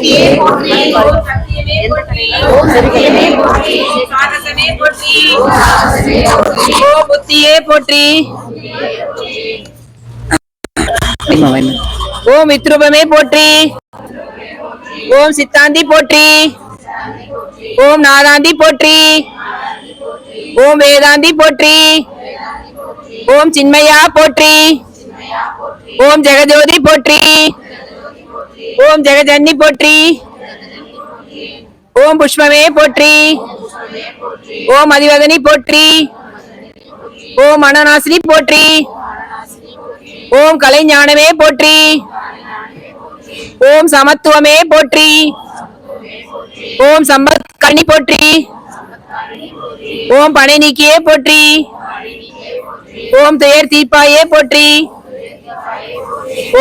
சக்தியே போற்றி. ஓம் சக்தியே போற்றி. ஓம் சக்தியே போற்றி. சாரசமே போற்றி. ஓம் புத்தியே போற்றி. ஓம் வித்ருபமே போற்றி. ஓம் சித்தாந்தி போற்றி. ஓம் நாதாந்தி போற்றி. ஓம் வேதாந்தி போற்றி. ஓம் சின்மயா போற்றி. ஓம் ஜெகஜோதி போற்றி. ஓம் ஜெகஜன்னி போற்றி. ஓம் புஷ்பமே போற்றி. ஓம் அதிவதனி போற்றி. ஓம் மனநாசினி போற்றி. ஓம் கலைஞானமே போற்றி. ஓம் சமத்துவமே போற்றி. ஓம் சம்பத் கண்ணி போற்றி. ஓம் பனை நீக்கியே போற்றி. ஓம் துயர் தீப்பாயே போற்றி.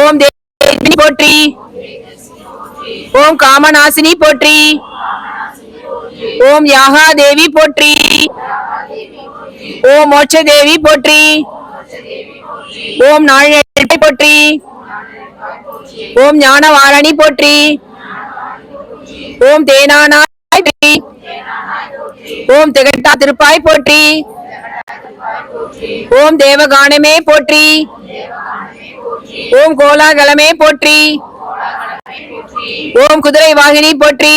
ஓம் தேவி போற்றி. ஓம் காமநாசினி போற்றி. ஓம் யாகா தேவி போற்றி. ஓம் மோட்ச தேவி போற்றி. ஓம் நாழி போற்றி. ஓம் ஞானவாரணி போற்றி. ஓம் தேனானாய் போற்றி. ஓம் திகட்டா திருப்பாய் போற்றி. ஓம் தேவகானமே போற்றி. ஓம் கோலாகலமே போற்றி. ஓம் குதிரை வாகினி போற்றி.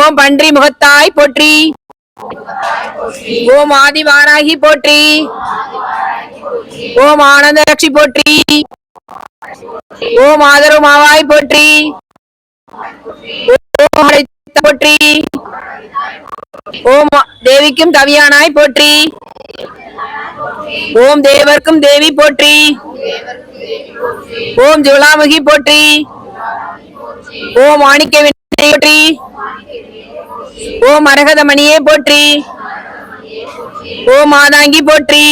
ஓம் பன்றி முகத்தாய் போற்றி. ஓம் ஆதிவாராகி போற்றி. ஓம் ஆனந்த லட்சி போற்றி. ஓம் ஆதரவு மாவாய் போற்றி. ஓம் போற்றி. ஓம் தேவிக்கும் தவியானாய் போற்றி. ஓம் தேவர்க்கும் தேவி போற்றி. ஓம் ஜுவலாமுகி போற்றி ஓம் மாணிக்க விநாயகி போற்றி ஓம் மரகதமணியே போற்றி ஓம் மாதாங்கி போற்றி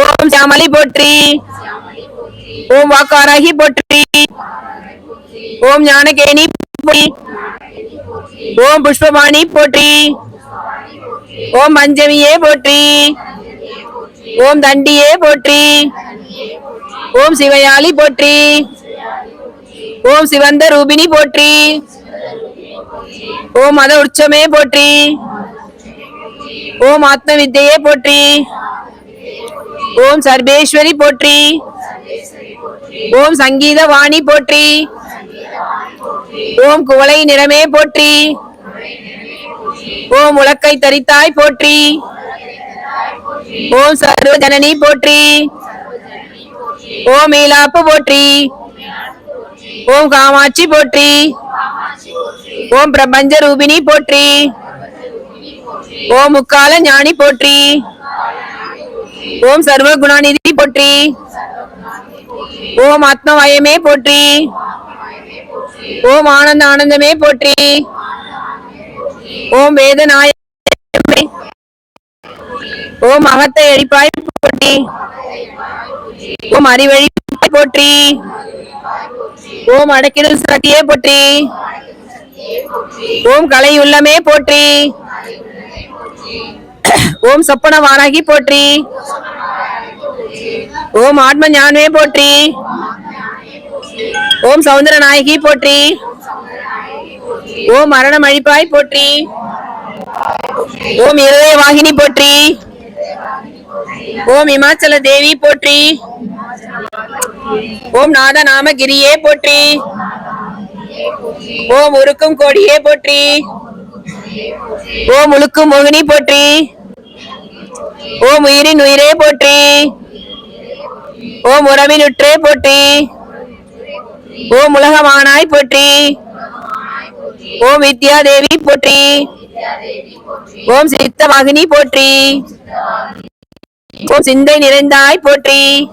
ஓம் சாமலி போற்றி ஓம் வாக்காராகி போற்றி ஓம் ஞானகேணி போற்றி ஓம் புஷ்பவாணி போற்றி ஓம் பஞ்சமியே போற்றி ஓம் தண்டியே போற்றி ஓம் சிவயாலி போற்றி. ஓம் சிவந்த ரூபினி போற்றி. ஓம் மத உற்சமே போற்றி. ஓம் ஆத்ம வித்தையே போற்றி. ஓம் சர்வேஸ்வரி போற்றி. ஓம் சங்கீத வாணி போற்றி. ஓம் குவளை நிறமே போற்றி. ஓம் உலக்கை தரித்தாய் போற்றி. ஓம் சர்வ ஜனனி போற்றி. ஓம் ஈலாப்பு போற்றி. ஓம் காமாட்சி போற்றி. ஓம் பிரபஞ்ச ரூபிணி போற்றி. ஓம் முக்கால ஞானி போற்றி. ஓம் சர்வ குணாநிதி போற்றி. ஓம் ஆத்மவயமே போற்றி. ஓம் ஆனந்த ஆனந்தமே போற்றி. ஓம் வேதநாயகமே. ஓம் அகத்தை எழிப்பாய் போற்றி. ஓம் அறிவழி போற்றி. ஓம் அடக்கிடும் சக்தியே போற்றி. ஓம் கலை உள்ளமே போற்றி. ஓம் சொப்பன வாராகி போற்றி. ஓம் ஆத்ம ஞானமே போற்றி. ஓம் சௌந்தர நாயகி போற்றி. ஓம் மரணம் அழிப்பாய் போற்றி. ஓம் இருதய வாகினி போற்றி. ஓம் இமாச்சல தேவி போற்றி. ஓம் நாத நாமகிரியே போற்றி. ஓம் உருக்கும் கோடியே போற்றி. ஓம் உழுக்கும் மோகினி போற்றி. ஓம் உயிரின் உயிரே போற்றி. ஓம் உறவினுற்றே போற்றி. ஓம் உலகமானாய் போற்றி. ஓம் வித்யா தேவி போற்றி. ஓம் சித்த மகினி போற்றி. சிந்தை நிறைந்தாய் போற்றி.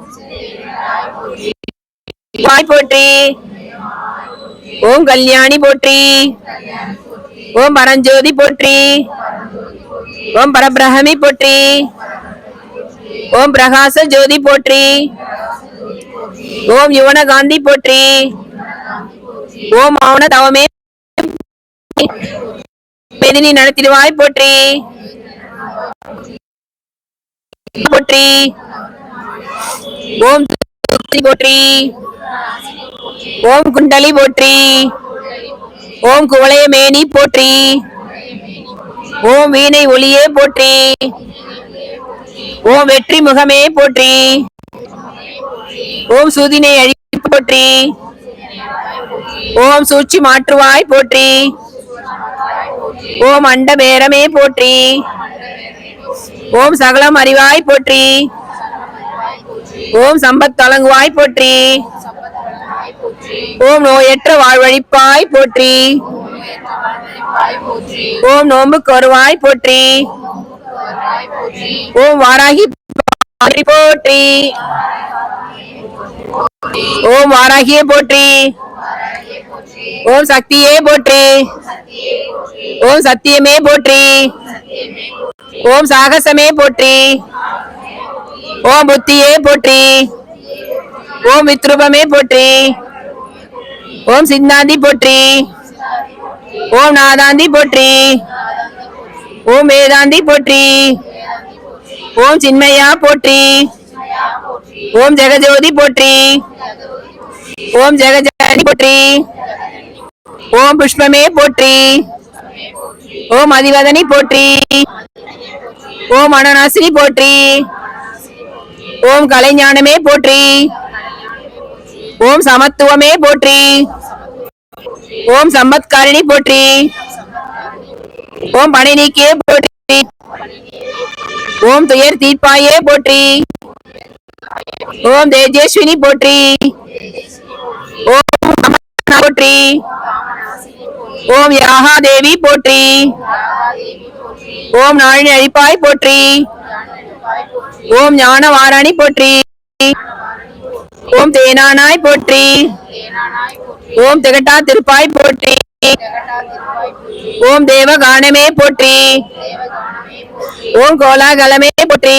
வாய் போற்றி. ஓம் கல்யாணி போற்றி. ஓம் பரஞ்சோதி போற்றி. ஓம் பரபிரஹமி போற்றி. ஓம் பிரகாச ஜோதி போற்றி. ஓம் யுவன காந்தி போற்றி. ஓம் மௌன தவமே. மெதினி நடத்திடுவாய் போற்றி. போற்றி. ஓம் துர்த்தி போற்றி ஓம் குண்டலி போற்றி. ஓம் குவளைய மேனி போற்றி. ஓம் வீணை ஒளியே போற்றி. ஓம் வெற்றி முகமே போற்றி. ஓம் சூதினை அழி போற்றி. ஓம் சூழ்ச்சி மாற்றுவாய் போற்றி. ஓம் அண்ட பேரமே போற்றி. ஓம் சகலம் அறிவாய் போற்றி. ஓம் சம்பத் தலங்குவாய் போற்றி. ஓம் நோயற்ற வாழ்வழிப்பாய் போற்றி. ஓம் நோம்பு வருவாய் போற்றி. ஓம் வாராகி போற்றி போற்றி. ஓம் வாராகியே போற்றி. ஓம் சக்தியே போற்றி ஓம் சத்தியமே போற்றி ஓம் சாகசமே போற்றி ஓம் புத்தியே போற்றி ஓம் வித்ருபமே போற்றி ஓம் சித்தாந்தி போற்றி ஓம் நாதாந்தி போற்றி ஓம் வேதாந்தி போற்றி ஓம் சின்மையா போற்றி ஓம் ஜெகஜோதி போற்றி ஓம் ஜெகஜாதி போற்றி ஓம் புஷ்பமே போற்றி. ஓம் அதிவதனி போற்றி. ஓம் அனநாசினி போற்றி. ஓம் கலைஞானமே போற்றி. ஓம் சமத்துவமே போற்றி. ஓம் சம்பத்காரிணி போற்றி. ஓம் பணி நீக்கியே போற்றி. ஓம் துயர் தீர்ப்பாயே போற்றி. ஓம் தேஜேஸ்வினி போற்றி. ஓம் போற்றி. ஓம் யாகாதேவி போற்றி. ஓம் நாழினி அழிப்பாய் போற்றி. ஓம் ஞான வாராணி போற்றி. ஓம் தேனானாய் போற்றி. ஓம் திகட்டா திருப்பாய் போற்றி. ஓம் தேவ கானமே போற்றி. ஓம் கோலாகலமே போற்றி.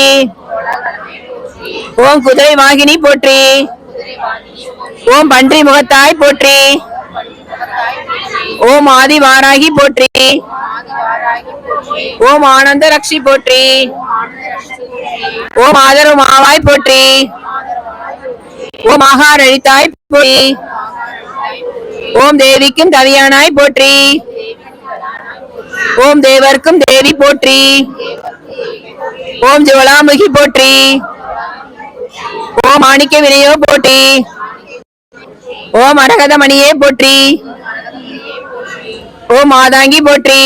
ஓம் குதிரை வாகினி போற்றி. ஓம் பன்றி முகத்தாய் போற்றி. ஓம் ஆதி வாராகி போற்றி. ஓம் ஆனந்த ரக்ஷி போற்றி. ஓம் ஆதரவு மாவாய் போற்றி. ஓம் ஆகார் அழித்தாய் போற்றி. ஓம் தேவிக்கும் தவியானாய் போற்றி. ஓம் தேவர்க்கும் தேவி போற்றி. ஓம் ஜுவலாமுகி போற்றி. ஓம் மாணிக்க வினையோ போற்றி. ஓம் அரகதமணியே போற்றி. ஓம் மாதாங்கி போற்றி.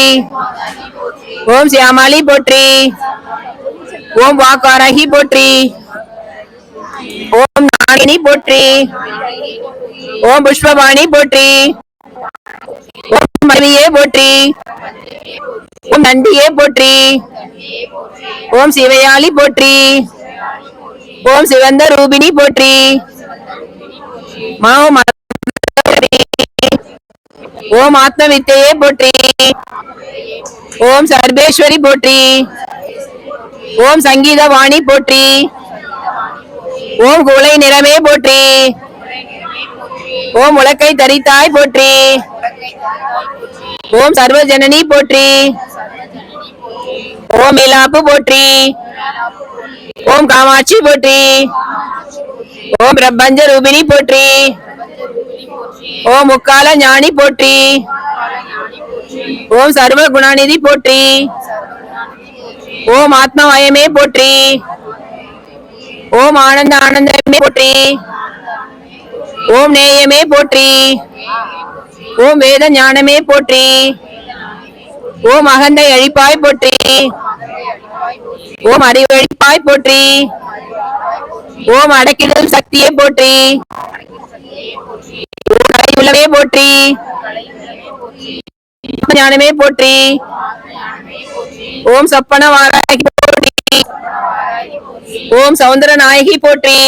ஓம் சியாமாலி போற்றி. ஓம் வாக்காரகி போற்றி. ஓம் நாகினி போற்றி. ஓம் புஷ்பவாணி போற்றி. ஓம் மணியே போற்றி. ஓம் நந்தியே போற்றி. ஓம் சிவையாளி போற்றி. ஓம் சிவந்த ரூபிணி போற்றி. மாவும் ஓம் ஆத்ம வித்தையே போற்றி. ஓம் சர்வேஸ்வரி போற்றி. ஓம் சங்கீத வாணி போற்றி. ஓம் குலை நிறமே போற்றி. ஓம் உலக்கை தரித்தாய் போற்றி. ஓம் சர்வ ஜனனி போற்றி. ஓம் இலாப்பு போற்றி. ஓம் காமாட்சி போற்றி. ஓம் பிரபஞ்ச ரூபிணி போற்றி. ஓம் முக்கால ஞானி போற்றி. ஓம் சர்வ குணாநிதி போற்றி. ஓம் ஆத்மவயமே போற்றி. ஓம் ஆனந்த ஆனந்தமே போற்றி. ஓம் நேயமே போற்றி. ஓம் வேத ஞானமே போற்றி. ஓம் அகந்தை அழிப்பாய் போற்றி. ஓம் அறிவழிப்பாய் போற்றி. ஓம் அடக்கிடல் சக்தியே போற்றி. உள்ளவே போற்றி. ஞானமே போற்றி. ஓம் சப்பன வாராகி போற்றி. ஓம் சௌந்தர நாயகி போற்றி.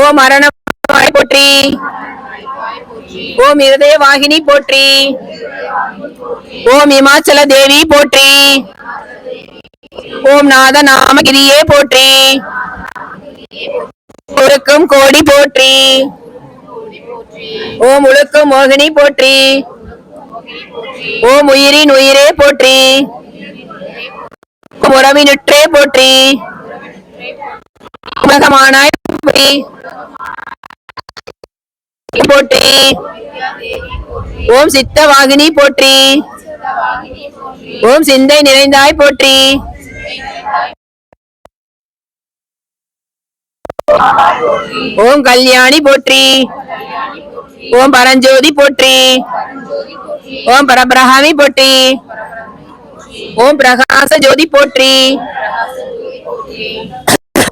ஓம் மரணமாய் போற்றி. ஓம் இருதய வாகினி போற்றி. ஓம் இமாச்சல தேவி போற்றி. ஓம் நாத நாமகிரியே போற்றி. ஒருக்கும் கோடி போற்றி. ஓம் உழுக்கும் மோகினி போற்றி. ஓம் உயிரின் உயிரே போற்றி. உறவினுற்றே போற்றி. உலகமானாய் போற்றி. போற்றி. ஓம் சித்த வாகினி போற்றி. ஓம் சிந்தை நிறைந்தாய் போற்றி. ஓம் கல்யாணி போற்றி. ஓம் பரஞ்சோதி போற்றி. ஓம் பரபிரகாமி போற்றி. ஓம் பிரகாச ஜோதி போற்றி.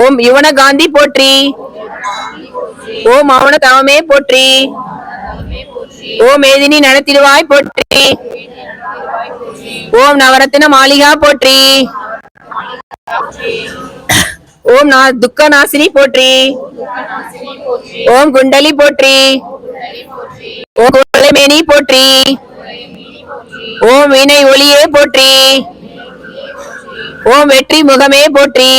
ஓம் யுவன காந்தி போற்றி. ஓம் மௌன தவமே போற்றி. ஓம் மேதினி நடத்திடுவாய் போற்றி. ஓம் நவரத்தின மாளிகா போற்றி. ஓம் நா துக்க நாசினி போற்றி. ஓம் குண்டலி போற்றி. ஓம் குண்டலமேனி போற்றி. ஓம் வினை ஒளியே போற்றி. ஓம் வெற்றி முகமே போற்றி.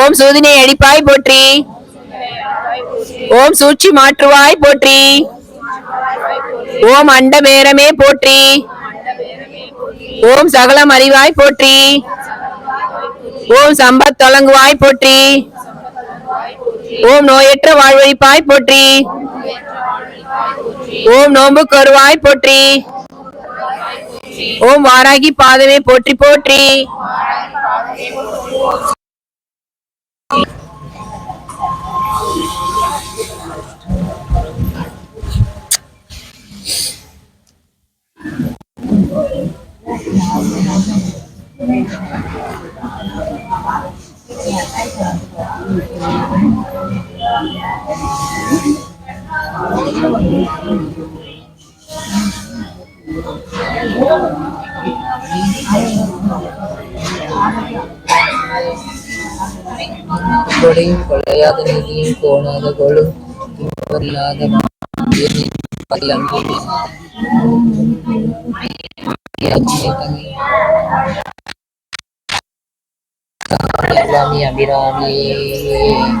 ஓம் சூதினை அடிப்பாய் போற்றி. ஓம் சூழ்ச்சி மாற்றுவாய் போற்றி. ஓம் அண்டமேரமே போற்றி. ஓம் சகலம் அறிவாய் போற்றி. ஓம் சம்பத் தொடங்குவாய் போற்றி. ஓம் நோயற்ற வாழ்வழிப்பாய் போற்றி. ஓம் நோம்பு கருவாய் போற்றி. ஓம் வாராகி பாதமே போற்றி போற்றி. Thank you. கொடையும் கொலையாத நிதியும் கோணாத கொழும் இல்லாத Amin amin amin.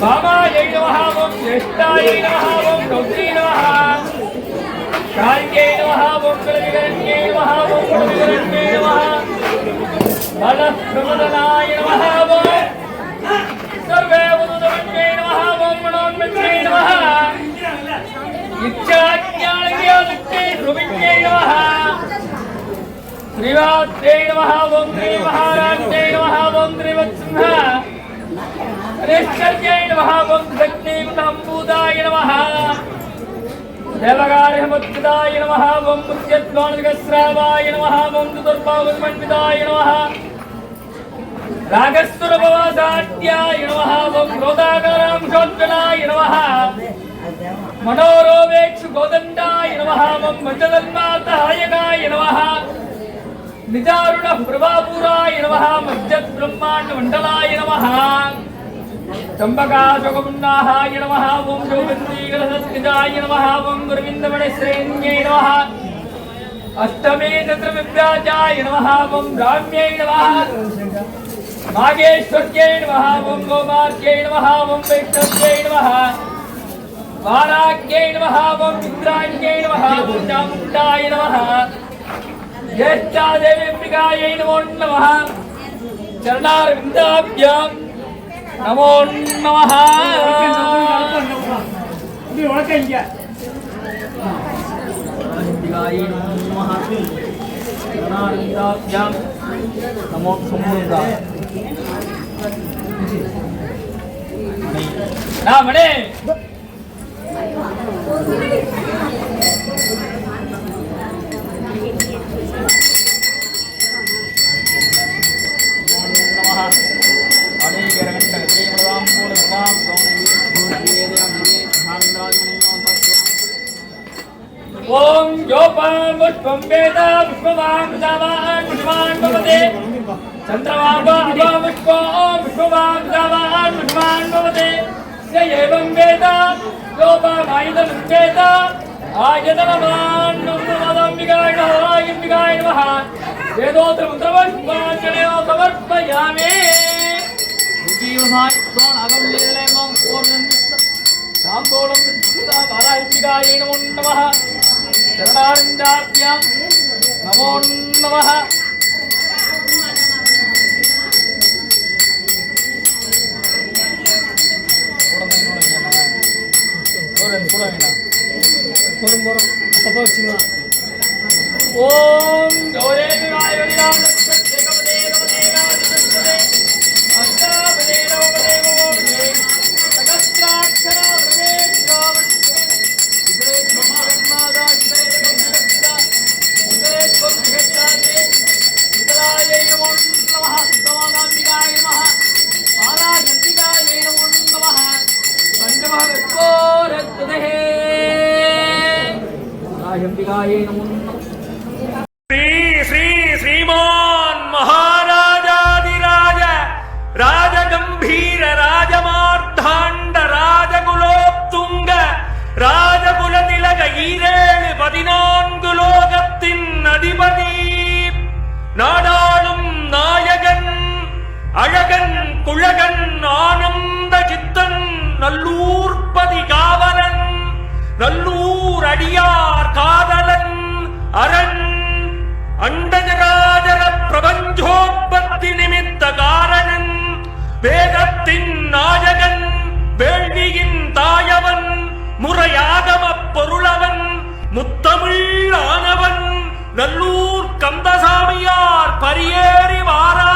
భవాన్యై నమః ఓం కళ్యాణ్యై నమః ఓం గౌరీ నమః కాళికే నమః ఓం కులవికరణ్యే నమః ఓం కులవికరణ్యే బలప్రమదనాయ ఓం సర్వే ఓం శ్రీవాత్రే నమ. ఓం శ్రీ మహారాజ్ఞే నమః ఓం శ్రీవత్సింహ నిశ్చర్యై నమః ఓం శక్తింబూదాయ నమః. దేవగారిహముద్గదాయ నమః ఓం ముత్యద్వాణగస్రావాయ నమః ఓం దుర్భావన్వితాయ నమః. రాగస్సురభవాసాట్యాయ నమః ఓం క్రోధాకారాంశోజ్వలాయ నమః. మనోరోవేక్షు గోదండాయ నమః ఓం మంజదన్మాతహాయకాయ నమః. నిజారుణ ప్రభాపురాయ నమః మజ్జత్ బ్రహ్మాండ మండలాయ నమః. చంబకాశోకమున్నాహాయ నమః ఓం యోగందీగలసత్కజాయ నమః ఓం గురువిందమణిశ్రేణ్యై నమః. అష్టమే తత్ర విభ్రాజాయ నమః ఓం రామ్యై నమః. నాగేశ్వర్యై నమః ఓం గోమార్గ్యై నమః ఓం వైష్ణవ్యై నమః. बालाख्यै नमः ओम रुद्राख्यै नमः ओम चामुण्डाय नमः ज्येष्ठादेवी प्रियायै नमो नमः चरणारविन्दाभ्यां नमो नमः नमो नमः ओम योपाम पुष्पम वेदा पुष्पवाम दावान पुष्पवान भवते। चंद्रवाबा एवं वेदा ലോകമായുധം ഉച്ചേത ആയതനമാണ്മികായ നമ വേദോത്രം സമർപ്പണയോ സമർപ്പയാമേ താമ്പോളം നമോ നമ చూడండి చూడండి పొరం పొరం అపక్షిమ ఓం గౌరీ నాయుడు ஜெகதம்பிகாயே நமோ ஸ்ரீ ஸ்ரீ ஸ்ரீமான் மகாராஜாதிராஜ ராஜகம்பீர ராஜமார்த்தாண்ட ராஜகுலோத்துங்க ராஜகுலதிலக ஈரேழு பதினான்கு லோகத்தின் அதிபதி நாடாளும் நாயகன் அழகன் குழகன் ஆனந்த சித்தன் நல்லூர்பதி காவலன் நல்லூர் அடியார் காதலன் அரண் அண்டஜராஜர பிரபஞ்சோற்பத்தி நிமித்த காரணன் வேதத்தின் நாயகன் வேள்வியின் தாயவன் முறையாகம பொருளவன் முத்தமிழ் ஆனவன் நல்லூர் கந்தசாமியார் பரியேறி வாரா.